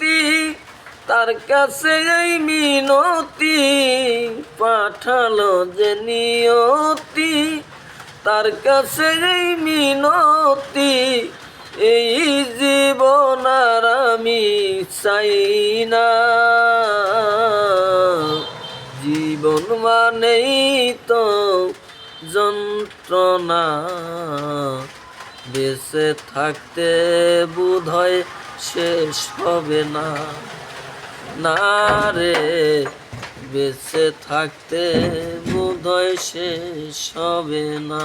মিনতি, তার কাছে এই মিনতি পাঠালো যে নিয়তি। তার কাছে এই মিনতি, এই জীবন আর আমি চাই না। জীবন মানেই তো যন্ত্রণা, বেঁচে থাকতে বোধ হয় শেষ হবে না। না রে, বেঁচে থাকতে বোধ হয় শেষ হবে না।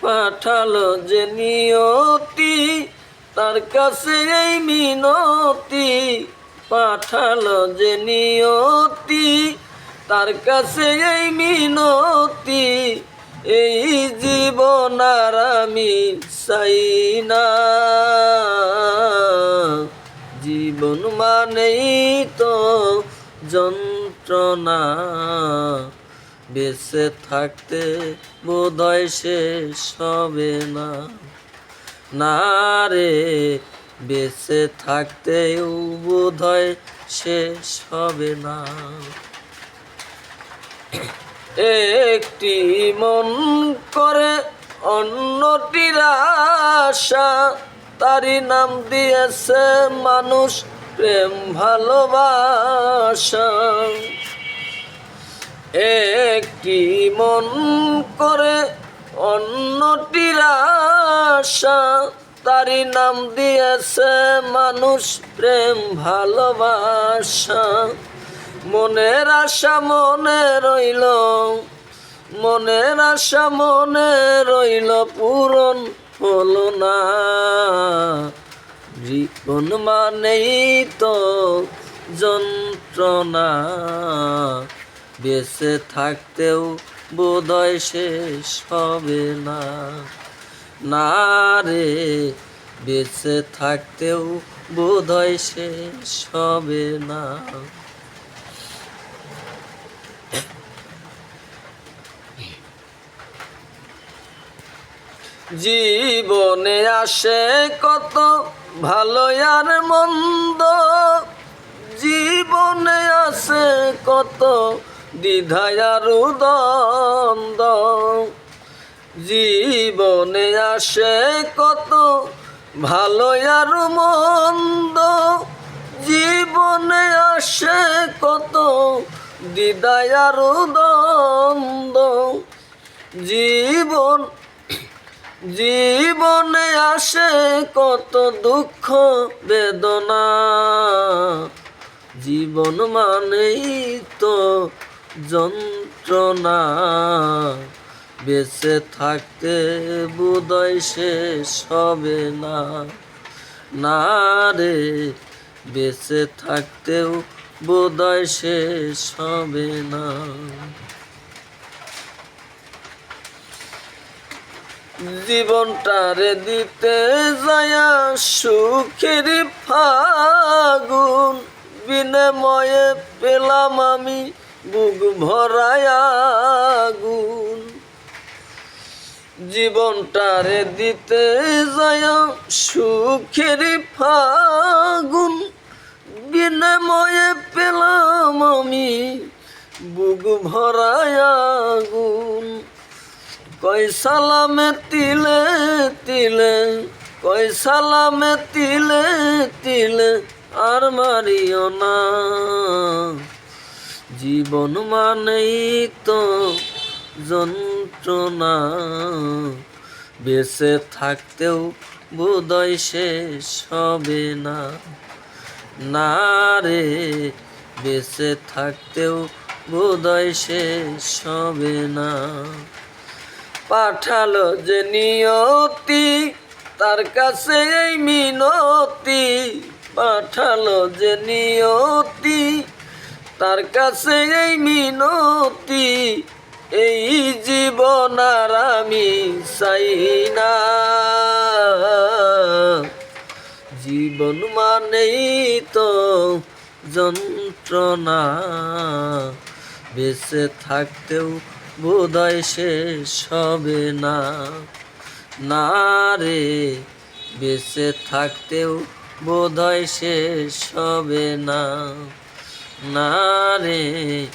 পাঠালো যে নিয়তি, তার কাছে এই মিনতি। পাঠালো যে নিয়তি, তার কাছে এই মিনতি। এই জীবন আর আমি চাই না। জীবন মানেই তো যন্ত্রণা। বেঁচে থাকতে বোধহয় শেষ হবে না। না রে, বেঁচে থাকতেও বোধহয় শেষ হবে না। একটি মন করে অন্যটির আশা তারই নাম দিয়েছে মানুষ প্রেম ভালোবাসা। একটি মন করে অন্যটির আশা। তারই নাম দিয়েছে মানুষ প্রেম ভালোবাসা। মনের আশা মনে রইল, মনের আশা মনে রইল পূরণ হলো না। জীবন মানেই তো যন্ত্রণা। বেঁচে থাকতেও বোধয় শেষ হবে না। না রে, বেঁচে থাকতেও বোধয় শেষ হবে না। জীবনে আসে কত ভালো আর মন্দ। জীবনে আসে কত দ্বিধায় আর দ্বন্দ্ব জীবনে আসে কত ভালো আর মন্দ। জীবনে আসে কত দ্বিধায় আর দ্বন্দ্ব জীবন জীবনে আসে কত দুঃখ, বেদনা। জীবন মানেই তো যন্ত্রণা। বেঁচে থাকতে বোধয় শেষ হবে না। না রে, বেঁচে থাকতেও বোধয় শেষ হবে না। জীবনটারে দিতে যায়া সুখের ফাগুন। বিনিময়ে পেলাম আমি বুক ভরায় আগুন। জীবনটারে দিতে যায়া সুখের ফাগুন। বিনিময়ে পেলাম আমি বুক ভরায় কই সালামে তিলে তিলে, কই সালামে তিলে তিলে, আর মারিও না। জীবন মানেই তো যন্ত্রণা, বেঁচে থাকতেও বোধয় শেষ হবে না। না রে, বেঁচে থাকতেও বোধয় শেষ হবে না। পাঠালো যে নিয়তি, তার কাছে এই মিনতি। পাঠালো যে নিয়তি, তার কাছে এই মিনতি। এই জীবন আর আমি চাই না। জীবন মানেই তো যন্ত্রণা। বেঁচে থাকতেও বোধহয় শেষ হবে না। না রে, বেঁচে থাকতেও বোধয় শেষ হবে না। না রে,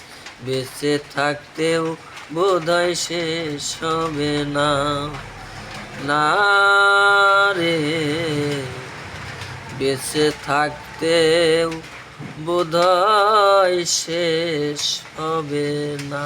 বেঁচে থাকতেও বোধহয় শেষ হবে না। না রে, বেঁচে থাকতেও বোধয় শেষ হবে না।